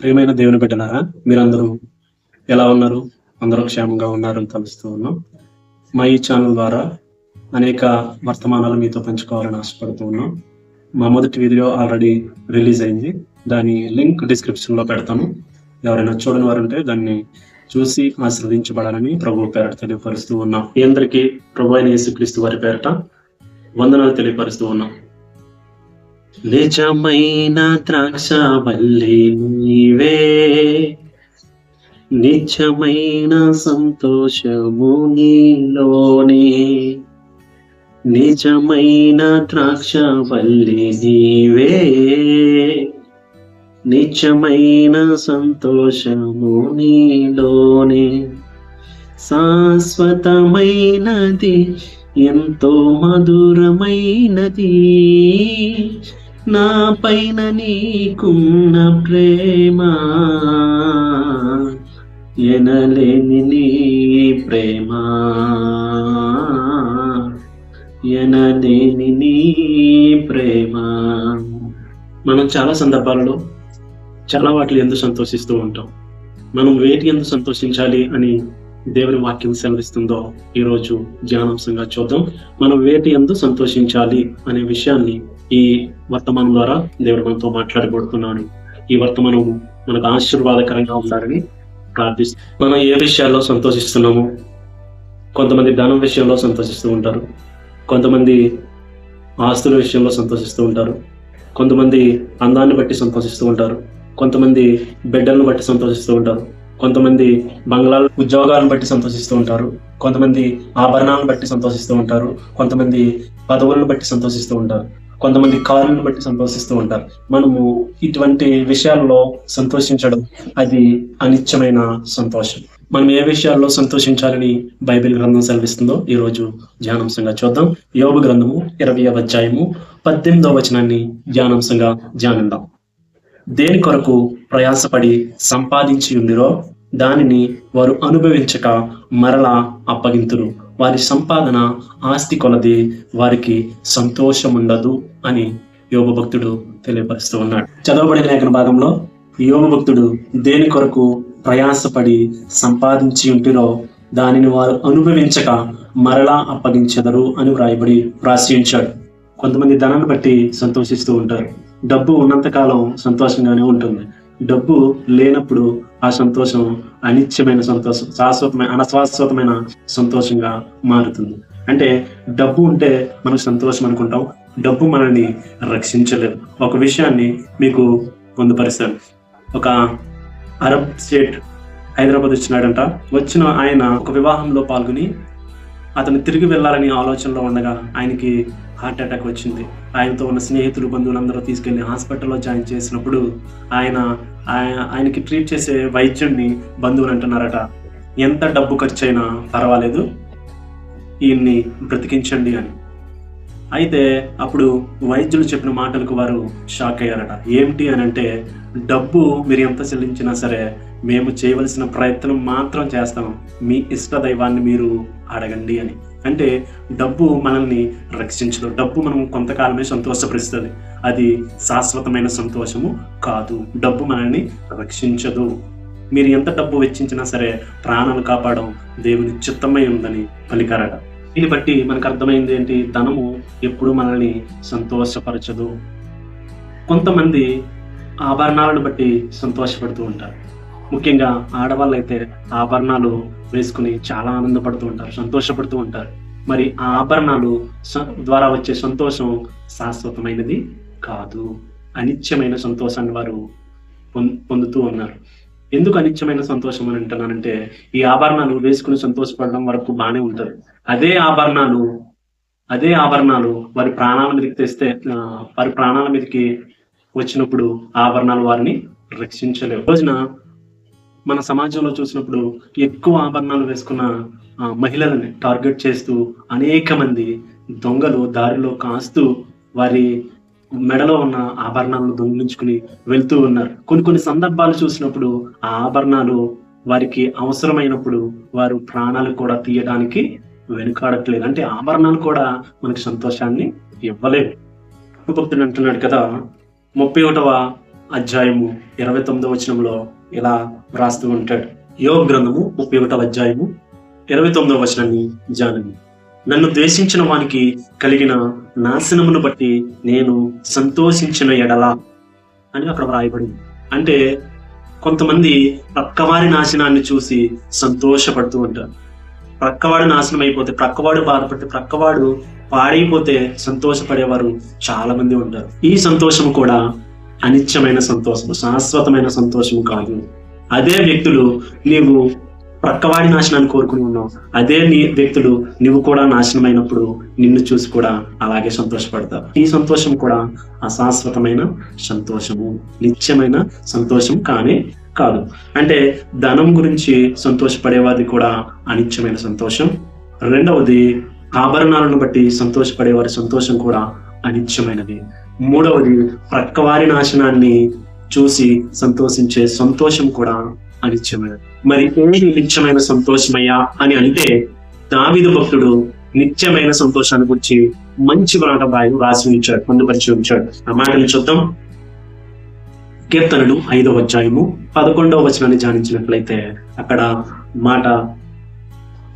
ప్రియమైన దేవుని బిడ్డలారా మీరందరూ ఎలా ఉన్నారు? అందరూ క్షేమంగా ఉన్నారని తలుస్తూ ఉన్నాం. మా ఈ ఛానల్ ద్వారా అనేక వర్తమానాలు మీతో పంచుకోవాలని ఆశపడుతూ ఉన్నాం. మా మొదటి వీడియో ఆల్రెడీ రిలీజ్ అయింది. దాని లింక్ డిస్క్రిప్షన్లో పెడతాను. ఎవరైనా చూడని వారు ఉంటే దాన్ని చూసి ఆశీర్వదించబడాలని ప్రభు పేరట తెలియపరుస్తూ ఉన్నాం. మీ అందరికీ ప్రభు అయిన యేసుక్రీస్తు వారి పేరట వందనాలు తెలియపరుస్తూ ఉన్నాం. నిజమైన ద్రాక్షవల్లి నీవే. నిజమైన సంతోషము నీలోనే. నిజమైన ద్రాక్షవల్లి నీవే. నిజమైన సంతోషము నీలోనే. శాశ్వతమైనది ఎంతో మధురమైనది. నా పైన నీకున్న ప్రేమ ఎనలేని నీ ప్రేమ ఎనలేని నీ ప్రేమ. మనం చాలా సందర్భాలలో చాలా వాటిని ఎందుకు సంతోషిస్తూ ఉంటాం? మనం వేటి ఎందుకు సంతోషించాలి అని దేవుని వాక్యం సెలవిస్తుందో ఈరోజు ధ్యానాంశంగా చూద్దాం. మనం వేటి ఎందు సంతోషించాలి అనే విషయాన్ని ఈ వర్తమానం ద్వారా దేవుడు మనతో మాట్లాడబడుతున్నాడు. ఈ వర్తమానం మనకు ఆశీర్వాదకరంగా ఉండాలని ప్రార్థిస్తాం మనం ఏ విషయాల్లో సంతోషిస్తున్నాము కొంతమంది ధనం విషయంలో సంతోషిస్తూ ఉంటారు. కొంతమంది ఆస్తుల విషయంలో సంతోషిస్తూ ఉంటారు. కొంతమంది అందాన్ని బట్టి సంతోషిస్తూ ఉంటారు. కొంతమంది బిడ్డలను బట్టి సంతోషిస్తూ ఉంటారు. కొంతమంది బంగ్లాల ఉద్యోగాలను బట్టి సంతోషిస్తూ ఉంటారు. కొంతమంది ఆభరణాలను బట్టి సంతోషిస్తూ ఉంటారు. కొంతమంది పదవులను బట్టి సంతోషిస్తూ ఉంటారు. కొంతమంది కారులను బట్టి సంతోషిస్తూ ఉంటారు. మనము ఇటువంటి విషయాల్లో సంతోషించడం అది అనిత్యమైన సంతోషం. మనం ఏ విషయాల్లో సంతోషించాలని బైబిల్ గ్రంథం సెలవిస్తుందో ఈ రోజు ధ్యానాంశంగా చూద్దాం. యోగ గ్రంథము ఇరవై అధ్యాయము పద్దెనిమిదవ వచనాన్ని ధ్యానాంశంగా ధ్యానిద్దాం. దేని కొరకు ప్రయాసపడి సంపాదించి ఉందిరో దానిని వారు అనుభవించక మరలా అప్పగింతురు. వారి సంపాదన ఆస్తి కొలది వారికి సంతోషం ఉండదు అని యోగ భక్తుడు తెలియపరుస్తూ ఉన్నాడు. చదవబడిన లేఖన భాగంలో యోగ భక్తుడు దేని కొరకు ప్రయాసపడి సంపాదించి ఉంటిరో దానిని వారు అనుభవించక మరలా అప్పగించెదరు అని వ్రాయబడి వ్రాసించాడు కొంతమంది ధనాన్ని బట్టి సంతోషిస్తూ ఉంటారు. డబ్బు ఉన్నంతకాలం సంతోషంగానే ఉంటుంది. డబ్బు లేనప్పుడు ఆ సంతోషం అనిత్యమైన సంతోషం శాశ్వతమైన అనశాశ్వతమైన సంతోషంగా మారుతుంది. అంటే డబ్బు ఉంటే మనకు సంతోషం అనుకుంటాం. డబ్బు మనల్ని రక్షించలేదు. ఒక విషయాన్ని మీకు పొందుపరిస్తాను. ఒక అరబ్ స్టేట్ హైదరాబాద్ వచ్చినాడంట. వచ్చిన ఆయన ఒక వివాహంలో పాల్గొని అతను తిరిగి వెళ్ళాలని ఆలోచనలో ఉండగా ఆయనకి హార్ట్ అటాక్ వచ్చింది. ఆయనతో ఉన్న స్నేహితులు బంధువులందరూ తీసుకెళ్ళి హాస్పిటల్లో జాయిన్ చేసినప్పుడు ఆయన ఆయనకి ట్రీట్ చేసే వైద్యుడిని బంధువులు అంటున్నారట. ఎంత డబ్బు ఖర్చు అయినా పర్వాలేదు. ఈయన్ని బ్రతికించండి అని. అయితే అప్పుడు వైద్యులు చెప్పిన మాటలకు వారు షాక్ అయ్యారట. ఏమిటి అని అంటే డబ్బు మీరు ఎంత చెల్లించినా సరే మేము చేయవలసిన ప్రయత్నం మాత్రం చేస్తాం. మీ ఇష్ట దైవాన్ని మీరు అడగండి అని. అంటే డబ్బు మనల్ని రక్షించదు. డబ్బు మనం కొంతకాలమే సంతోషపరుస్తుంది. అది శాశ్వతమైన సంతోషము కాదు. డబ్బు మనల్ని రక్షించదు. మీరు ఎంత డబ్బు వెచ్చించినా సరే ప్రాణాలు కాపాడడం దేవుని చిత్తమై ఉందని పలికారట. దీన్ని బట్టి మనకు అర్థమైంది ఏంటి? ధనము ఎప్పుడు మనల్ని సంతోషపరచదు. కొంతమంది ఆభరణాలను బట్టి సంతోషపడుతూ ఉంటారు. ముఖ్యంగా ఆడవాళ్ళు అయితే ఆభరణాలు వేసుకుని చాలా ఆనందపడుతూ ఉంటారు సంతోషపడుతూ ఉంటారు. మరి ఆ ఆభరణాలు స- ద్వారా వచ్చే సంతోషం శాశ్వతమైనది కాదు. అనిత్యమైన సంతోషాన్ని వారు పొం- పొందుతూ ఉన్నారు. ఎందుకు అనిత్యమైన సంతోషం అని అంటున్నానంటే ఈ ఆభరణాలు వేసుకుని సంతోషపడడం వరకు బాగానే ఉంటారు. అదే ఆభరణాలు అదే ఆభరణాలు వారి ప్రాణాల మీదకి తెస్తే వారి ప్రాణాల మీదకి వచ్చినప్పుడు ఆభరణాలు వారిని రక్షించలేవు. రోజున మన సమాజంలో చూసినప్పుడు ఎక్కువ ఆభరణాలు వేసుకున్న ఆ, మహిళలని టార్గెట్ చేస్తూ అనేక మంది దొంగలు దారిలో కాస్తూ వారి మెడలో ఉన్న ఆభరణాలను దొంగిలించుకుని వెళ్తూ ఉన్నారు. కొన్ని కొన్ని సందర్భాలు చూసినప్పుడు ఆ ఆభరణాలు వారికి అవసరమైనప్పుడు వారు ప్రాణాలు కూడా తీయడానికి వెనుకాడట్లేదు. అంటే ఆభరణాలు కూడా మనకి సంతోషాన్ని ఇవ్వలేవు. భక్తుడు అంటున్నాడు కదా ముప్పై ఒకటవ అధ్యాయము ఇరవై తొమ్మిదవ వచనంలో ఇలా వ్రాస్తూ ఉంటాడు. యోగ గ్రంథము ముప్పై ఒకటవ అధ్యాయము ఇరవై తొమ్మిదవ వచనాన్ని జానని నన్ను ద్వేషించిన వానికి కలిగిన నాశనమును బట్టి నేను సంతోషించిన ఎడల అని అక్కడ వ్రాయబడింది. అంటే కొంతమంది ప్రక్కవారి నాశనాన్ని చూసి సంతోషపడుతూ ఉంటారు. ప్రక్కవాడు నాశనం అయిపోతే ప్రక్కవాడు బాధపడితే ప్రక్కవాడు పాడైపోతే సంతోషపడేవారు చాలా మంది ఉంటారు. ఈ సంతోషం కూడా అనిత్యమైన సంతోషం శాశ్వతమైన సంతోషం కాదు. అదే వ్యక్తులు నీవు పక్కవాడి నాశనాన్ని కోరుకుని ఉన్నావు. అదే నీ వ్యక్తులు నువ్వు కూడా నాశనమైనప్పుడు నిన్ను చూసి కూడా అలాగే సంతోషపడతారు. ఈ సంతోషం కూడా అశాశ్వతమైన సంతోషము. నిత్యమైన సంతోషం కానీ కాదు. అంటే ధనం గురించి సంతోషపడేవాది కూడా అనిత్యమైన సంతోషం. రెండవది ఆభరణాలను బట్టి సంతోషపడేవారి సంతోషం కూడా అనిత్యమైనది. మూడవది ప్రక్కవారి నాశనాన్ని చూసి సంతోషించే సంతోషం కూడా అనిత్యమైనది మరి ఏది నిత్యమైన సంతోషమయ్యా అని అంటే దావిదు భక్తుడు నిత్యమైన సంతోషాన్ని గురించి మంచి మాట బాయు రాసి ఉంచాడు పొందుపరిచి ఉంచాడు. ఆ మాటలు చూద్దాం. కీర్తనలు ఐదవ అధ్యాయము పదకొండవ వచనాన్ని ధ్యానించినట్లయితే అక్కడ మాట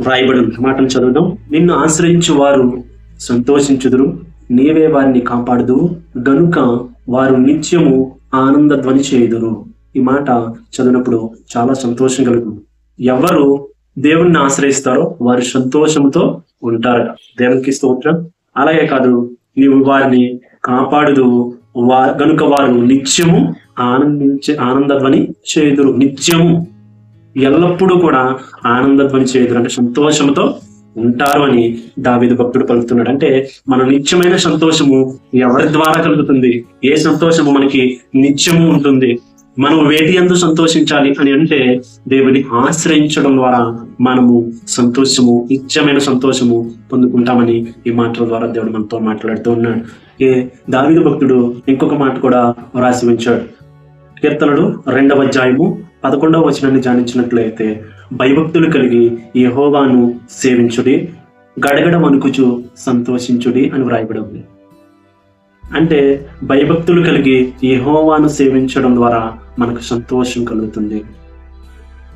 వ్రాయబడి మాటలు చదువుదాం. నిన్ను ఆశ్రయించు వారు సంతోషించుదురు నీవే వారిని కాపాడుదు గనుక వారు నిత్యము ఆనంద ధ్వని చేయుదురు. ఈ మాట చదివినప్పుడు చాలా సంతోషం కలుగుతుంది. ఎవరు దేవుణ్ణి ఆశ్రయిస్తారో వారు సంతోషంతో ఉంటారట. దేవునికి స్తోత్రం. అలాగే కాదు నీవు వారిని కాపాడుదు వా గనుక వారు నిత్యము ఆనందించే ఆనందధ్వని చేదురు నిత్యము. ఎల్లప్పుడూ కూడా ఆనందధ్వని చేయుదురు అంటే సంతోషంతో ఉంటారు అని దావిదు భక్తుడు పలుకుతున్నాడు. అంటే మన నిత్యమైన సంతోషము ఎవరి ద్వారా కలుగుతుంది? ఏ సంతోషము మనకి నిత్యము ఉంటుంది? మనం వేటి ఎందు సంతోషించాలి అని అంటే దేవుని ఆశ్రయించడం ద్వారా మనము సంతోషము నిత్యమైన సంతోషము పొందుకుంటామని ఈ మాటల ద్వారా దేవుడు మనతో మాట్లాడుతూ ఉన్నాడు. ఏ దావిద భక్తుడు ఇంకొక మాట కూడా రాసి ఉంచాడు. కీర్తనలు రెండవ అధ్యాయము పదకొండవ వచనాన్ని ధ్యానించినట్లయితే భయభక్తులు కలిగి యహోవాను సేవించుడి గడగడ వణుకుచు సంతోషించుడి అని వ్రాయబడి ఉంది అంటే భయభక్తులు కలిగి యహోవాను సేవించడం ద్వారా మనకు సంతోషం కలుగుతుంది.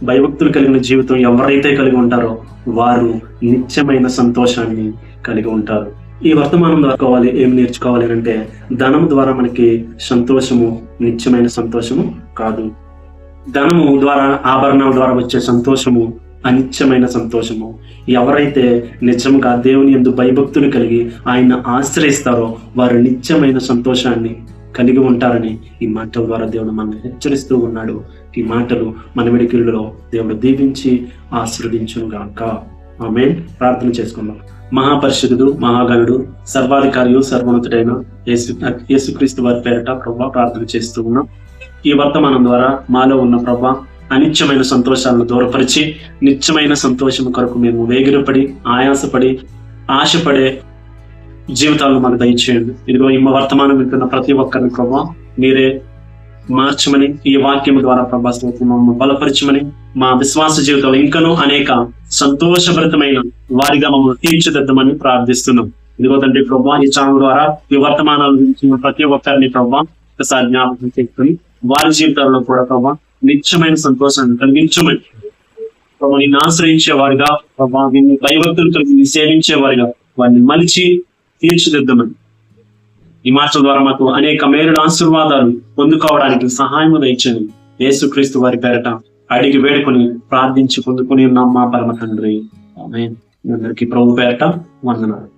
భయభక్తులు కలిగిన జీవితం ఎవరైతే కలిగి ఉంటారో వారు నిత్యమైన సంతోషాన్ని కలిగి ఉంటారు. ఈ వర్తమానం దొరకోవాలి ఏం నేర్చుకోవాలి అంటే ధనం ద్వారా మనకి సంతోషము నిత్యమైన సంతోషము కాదు. ధనము ద్వారా ఆభరణాల ద్వారా వచ్చే సంతోషము అనిత్యమైన సంతోషము. ఎవరైతే నిజంగా దేవుని ఎందు భయభక్తులు కలిగి ఆయన ఆశ్రయిస్తారో వారు నిత్యమైన సంతోషాన్ని కలిగి ఉంటారని ఈ మాటల ద్వారా దేవుడు మనల్ని హెచ్చరిస్తూ ఉన్నాడు. ఈ మాటలు మన వెడికిళ్ళలో దేవుడు దీవించి ఆశ్రవదించుగాక గాక ఆమె ప్రార్థన చేసుకుందాం. మహాపరిషుడు మహాగణుడు సర్వాధికారియు సర్వోన్నతుడైన యేసు యేసుక్రీస్తు వారి పేరట ప్రభా ప్రార్థన చేస్తూ ఉన్నాం. ఈ వర్తమానం ద్వారా మాలో ఉన్న ప్రభా అనిత్యమైన సంతోషాలను దూరపరిచి నిత్యమైన సంతోషం కొరకు మేము వేగిరపడి ఆయాసపడి ఆశపడే జీవితాలను మాకు దయచేయండి. ఇదిగో ఈ వర్తమానం వింటున్న ప్రతి ఒక్కరిని ప్రభా మీరే మార్చమని ఈ వాక్యం ద్వారా ప్రభా మమ్మల్ని బలపరచమని మా విశ్వాస జీవితంలో ఇంకనూ అనేక సంతోషభరితమైన వారిగా మమ్మల్ని తీర్చిదిద్దమని ప్రార్థిస్తున్నాం. ఇదిగో తండ్రి ప్రభా ఈ ఛానల్ ద్వారా ఈ వర్తమానాలు ప్రతి ఒక్కరిని ప్రభా ఒకసారి జ్ఞాపకం చేసుకుని వారి జీవితాల్లో కూడా ప్రభా నిత్యమైన సంతోషాన్ని కలిగించమని ప్రభా నిన్ను ఆశ్రయించే వారిగా ప్రభా నిన్ను సేవించే వారిగా వారిని మలిచి తీర్చిదిద్దమని. ఈ మాటల ద్వారా మాకు అనేక మేలు ఆశీర్వాదాలు పొందుకోవడానికి సహాయం దయచండి యేసుక్రీస్తు వారి పేరట అడిగి వేడుకొని ప్రార్థించి పొందుకొని ఉన్నాం మా పరమ తండ్రి. అందరికీ ప్రభు పేరట వందనాలు.